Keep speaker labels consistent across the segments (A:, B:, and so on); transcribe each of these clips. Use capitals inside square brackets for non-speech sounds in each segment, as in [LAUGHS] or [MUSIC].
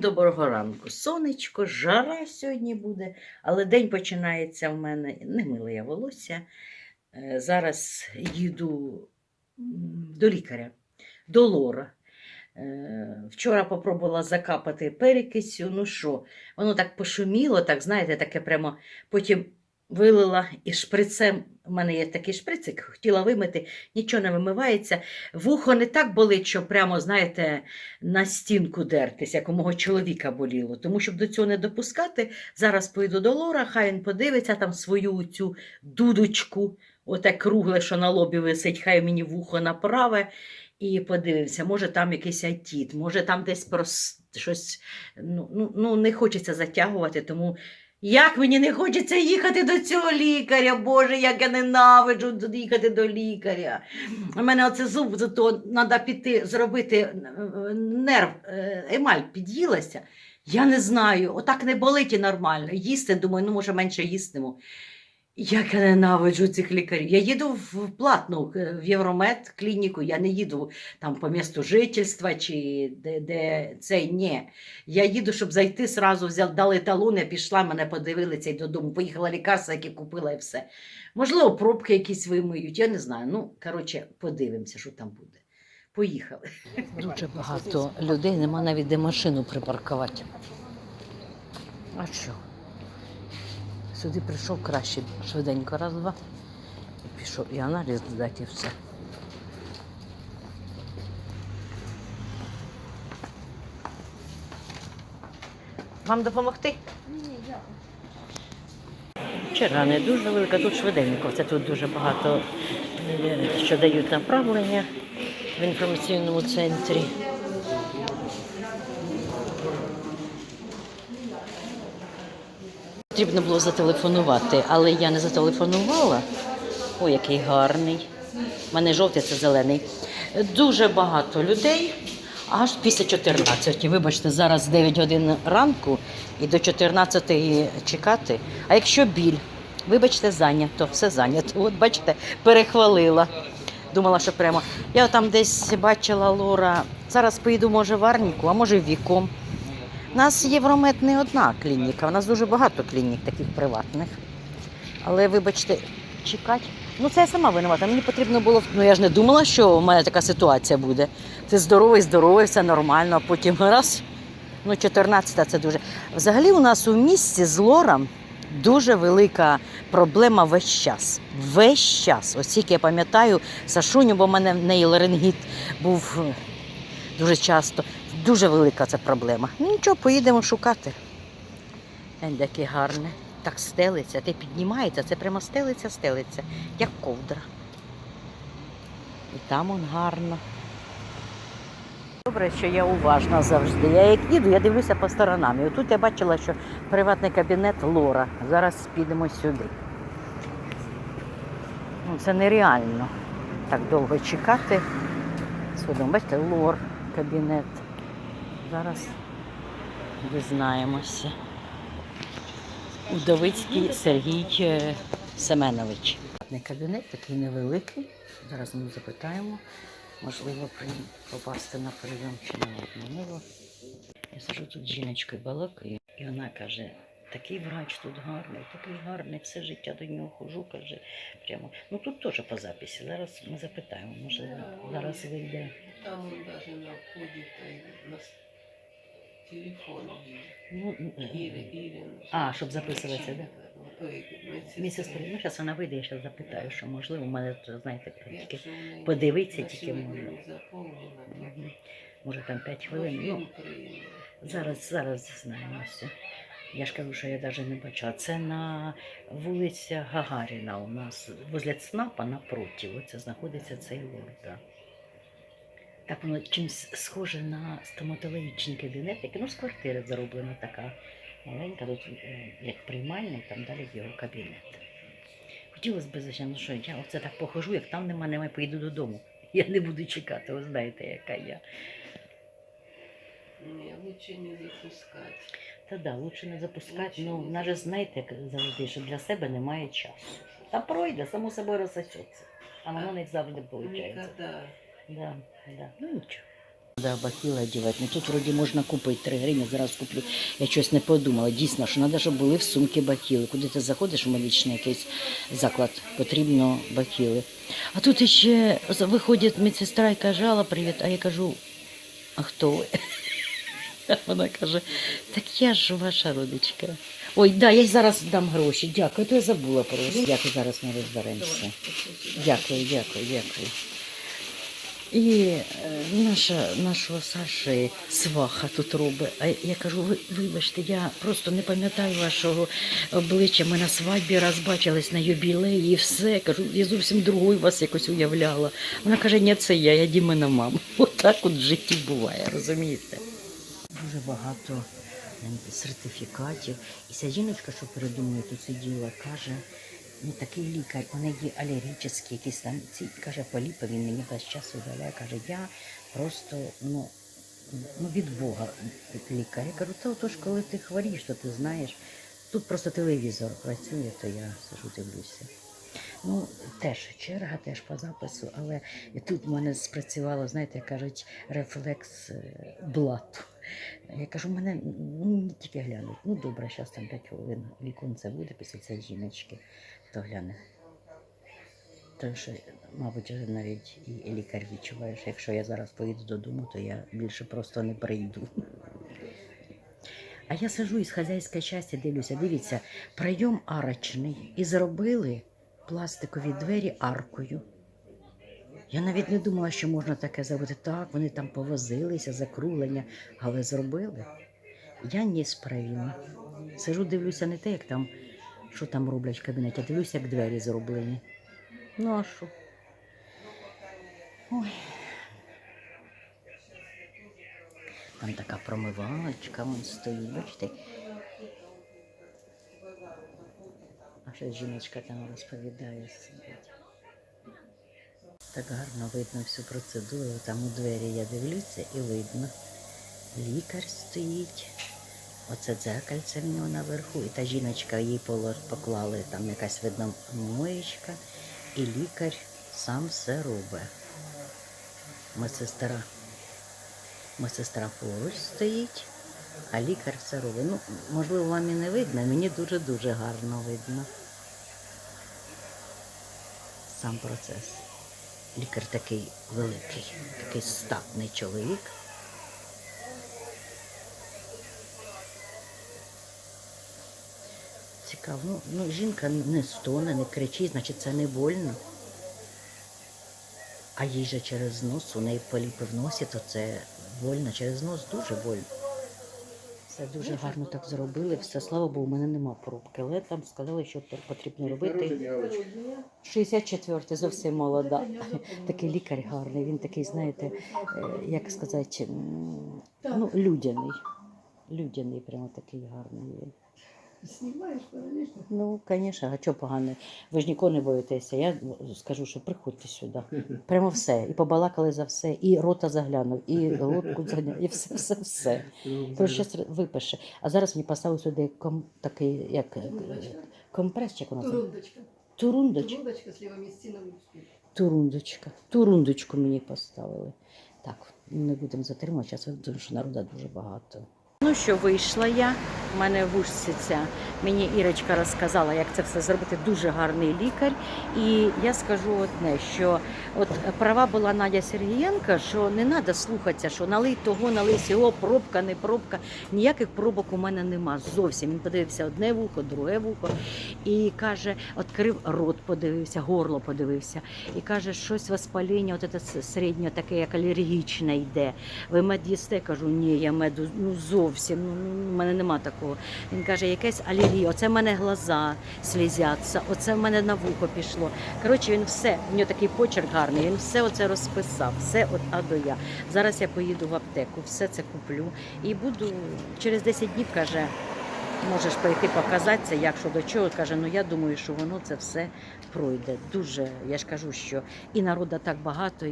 A: Доброго ранку. Сонечко, жара сьогодні буде, але день починається в мене не миле я волосся. Е, Зараз їду до лікаря, до лора. Е, Вчора попробувала закапати перекисю. Ну що, воно так пошуміло, так знаєте, таке прямо потім вилила і шприцем. У мене є такий шприцик, хотіла вимити, нічого не вимивається. Вухо не так болить, що прямо, знаєте, на стінку дертись, як у мого чоловіка боліло. Тому щоб до цього не допускати, зараз поїду до Лора, хай він подивиться там свою цю дудочку, оте кругле, що на лобі висить, хай мені вухо направе. І подивимося, може там якийсь атіт, може там десь прос... щось. Ну, ну, ну, не хочеться затягувати, тому як мені не хочеться їхати до цього лікаря, Боже, як я ненавиджу їхати до лікаря. У мене оце зуб, зато треба піти зробити е, нерв, е, емаль під'їлася. Я не знаю, отак не болить і нормально. Їсти, думаю, ну може менше їстиму. Як я ненавиджу цих лікарів. Я їду в платну е, в Євромед клініку, я не їду там по місту жительства чи де, де цей ні. Я їду, щоб зайти, сразу взяв, дали талон, я пішла, мене подивилися і додому. Поїхала лікарства, які купила і все. Можливо, пробки якісь вимиють, я не знаю. Ну, коротше, подивимося, що там буде. Поїхали.
B: Дуже багато людей, нема навіть де машину припаркувати. А що? Сюди прийшов краще, швиденько раз, два. І пішов і аналіз здати, і все. Вам допомогти? Вчора не дуже велика, тут швиденько. Це тут дуже багато е, що дають направлення в інформаційному центрі. Потрібно було зателефонувати, але я не зателефонувала. Ой, який гарний. У мене жовтий, це зелений. Дуже багато людей, аж після 14. Вибачте, зараз 9 годин ранку і до 14 чекати. А якщо біль, вибачте, зайнято, все зайнято. От бачите, перехвалила. Думала, що прямо. Я там десь бачила Лора. Зараз поїду, може, в Арніку, а може віком. У нас Євромед не одна клініка, у нас дуже багато клінік таких приватних. Але, вибачте, чекати. Ну, це я сама винувата. Мені потрібно було. Ну я ж не думала, що в мене така ситуація буде. Ти здоровий, здоровий, все нормально, а потім [LAUGHS] раз. Ну, 14-та це дуже. Взагалі, у нас у місті з лором дуже велика проблема весь час. Весь час. Ось тільки я пам'ятаю Сашуню, бо в мене в неї ларингіт був е, дуже часто. Дуже велика це проблема. Ну нічого, поїдемо шукати. Яке гарне. Так стелиться, ти піднімається, це прямо стелиться, стелиться, як ковдра. І там он гарно. Добре, що я уважна завжди. Я як їду, я дивлюся по сторонам. І отут я бачила, що приватний кабінет Лора. Зараз підемо сюди. Ну, це нереально так довго чекати. Сходимо, бачите, лор кабінет. Зараз дізнаємося. Удовицький Сергій е, Семенович. Не кабінет такий невеликий. Зараз ми запитаємо. Можливо, при- попасти на прийом чи не можливо. Я сижу тут з жіночкою балакаю, і вона каже, такий врач тут гарний, такий гарний, все життя до нього хожу, каже. Прямо. Ну тут теж по записі. Зараз ми запитаємо, може зараз вийде.
C: Там даже на входе э, на с- телефон.
A: А, щоб записуватися, да?
C: Ой, медсестри.
A: Ну зараз вона вийде, я зараз запитаю, що можливо, у мене знаєте, тільки подивитися тільки можна. може там 5
C: ну,
A: хвилин. Ну, зараз, зараз дізнаємося. Я ж кажу, що я навіть не бачила. Це на вулиця Гагаріна у нас, возле ЦНАПа напроти. Оце знаходиться цей лорда. Так воно чимось схоже на стоматологічний кабінет, який ну, з квартири зроблена така маленька, тут е, як приймальня, і там далі його кабінет. Хотілося б, звичайно, що я оце так похожу, як там нема, немає, поїду додому. Я не буду чекати, ви знаєте, яка я.
C: Ні, лучше не запускати.
A: Та да, лучше не запускати.
C: Лучше
A: Ну, вона знаєте, як завжди, що для себе немає часу. Та пройде, само собою розсосеться. А воно не завжди виходить. Да, да. Ну нічого.
B: Да, бахіла одягати. Ну тут вроді можна купити 3 гривні, зараз куплю. Я щось не подумала. Дійсно, що треба, щоб були в сумки бахіли. Куди ти заходиш у медичний якийсь заклад, потрібно бахіли. А тут іще з- виходить медсестра і каже, Алла, привіт. А я кажу, а хто ви? Вона [LAUGHS] каже, так я ж ваша родичка. Ой, да, я зараз дам гроші. Дякую, то я забула про вас. Дякую, зараз ми розберемося. Дякую, дякую, дякую. І е, наша, нашого Саші сваха тут робить. А я кажу, ви, вибачте, я просто не пам'ятаю вашого обличчя. Ми на свадьбі раз бачились на юбілеї і все. Кажу, я зовсім другою вас якось уявляла. Вона каже, ні, це я, я Дімина мама. [LAUGHS] Отак от в житті буває, розумієте? Дуже багато е, сертифікатів. І ця жіночка, що передо мною тут сиділа, каже, ну такий лікар, у неї алергічні якісь там ці каже, поліпи, він мені весь час видаляє. Каже, я просто ну, ну від Бога лікар. Я кажу, та отож, коли ти хворієш, то ти знаєш. Тут просто телевізор працює, то я сижу дивлюся. Ну, теж черга, теж по запису, але тут в мене спрацювало, знаєте, кажуть, рефлекс е, блату. Я кажу, мене ну, тільки глянуть. Ну добре, зараз там 5 хвилин віконце буде після цієї жіночки, то гляне. Тому що, мабуть, навіть і лікар відчуває, що якщо я зараз поїду додому, то я більше просто не прийду. А я сижу із хазяйської частини, дивлюся, дивіться, прийом арочний і зробили пластикові двері аркою. Я навіть не думала, що можна таке зробити. Так, вони там повозилися, закруглення, але зробили. Я несправіма. Сижу, дивлюся не те, як там, що там роблять в кабінеті, а дивлюся, як двері зроблені. Ну а що? Ой. Там така промивалочка вон стоїть, бачите? А ще жіночка там розповідає сидить. Так гарно видно всю процедуру. Там у двері я дивлюся і видно. Лікар стоїть. Оце дзеркальце в нього наверху. І та жіночка їй поклали там якась видно моєчка. І лікар сам все робить. Медсестра. Медсестра поруч стоїть, а лікар все робить. Ну, можливо, вам і не видно, мені дуже-дуже гарно видно. Сам процес. Лікар такий великий, такий статний чоловік. Цікаво. Ну, ну, жінка не стоне, не кричить, значить це не больно. А їй же через нос, у неї поліпи в носі, то це больно, через нос дуже больно. Все дуже гарно так зробили. Все, слава Богу, у мене нема пробки. Але там сказали, що потрібно робити. 64-й, зовсім молода. [LAUGHS] Такий лікар гарний. Він такий, знаєте, е, як сказати, ну, людяний. Людяний, прямо такий гарний.
C: Знімаєш, конечно.
B: Ну, звісно, а чого погано? Ви ж нікого не боїтеся. Я скажу, що приходьте сюди. Прямо все. І побалакали за все, і рота заглянув, і лодку заглянув, і все, все, все. Про щось випише. А зараз мені поставили сюди ком, такий, як е, компрес, як воно називається?
C: Турундочка. Турундочка з лівомісцинами.
B: Турундочка. Турундочку мені поставили. Так, не будемо затримувати, зараз тому що народу дуже багато. Ну що, вийшла я, в мене вушці ця. Мені Ірочка розказала, як це все зробити. Дуже гарний лікар. І я скажу одне, що от права була Надя Сергієнка, що не треба слухатися, що налий того, налий сього, пробка, не пробка. Ніяких пробок у мене нема. Зовсім. Він подивився одне вухо, друге вухо. І каже, відкрив рот, подивився, горло подивився. І каже, щось воспаління, от це середнє таке, як алергічне йде. Ви мед їсте? Кажу, ні, я меду ну зовсім. Ну, ну, в мене нема такого. Він каже, якась алергія, оце в мене глаза слізяться, оце в мене на вухо пішло. Коротше, він все, в нього такий почерк гарний, він все оце розписав, все от А до Я. Зараз я поїду в аптеку, все це куплю і буду через 10 днів, каже. Можеш прийти показатися, як що до чого. Каже, ну я думаю, що воно це все пройде. Дуже, я ж кажу, що і народу так багато.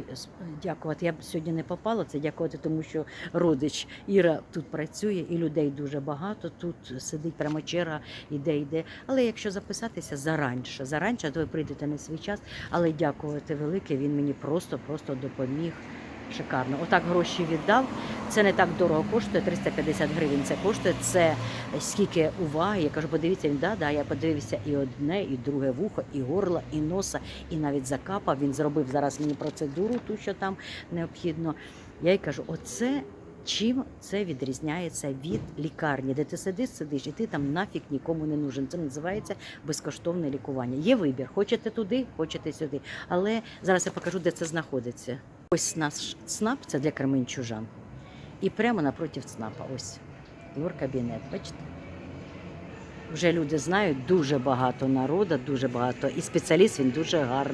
B: Дякувати. Я б сьогодні не попала це дякувати, тому що родич Іра тут працює, і людей дуже багато. Тут сидить прямо черга, іде, йде. Але якщо записатися заранше, заранше, то ви прийдете на свій час. Але дякувати велике, він мені просто, просто допоміг. Шикарно. Отак гроші віддав. Це не так дорого коштує, 350 гривень це коштує. Це скільки уваги. Я кажу, подивіться, він да, да. Я подивився і одне, і друге вухо, і горло, і носа, і навіть закапав. Він зробив зараз мені процедуру, ту, що там необхідно. Я їй кажу, оце чим це відрізняється від лікарні, де ти сидиш, сидиш, і ти там нафіг нікому не нужен. Це називається безкоштовне лікування. Є вибір. Хочете туди, хочете сюди. Але зараз я покажу, де це знаходиться. Ось наш ЦНАП, це для кременчужан. І прямо напроти ЦНАПа. Ось лор-кабінет. Бачите? Вже люди знають дуже багато народу, дуже багато. І спеціаліст він дуже гарний.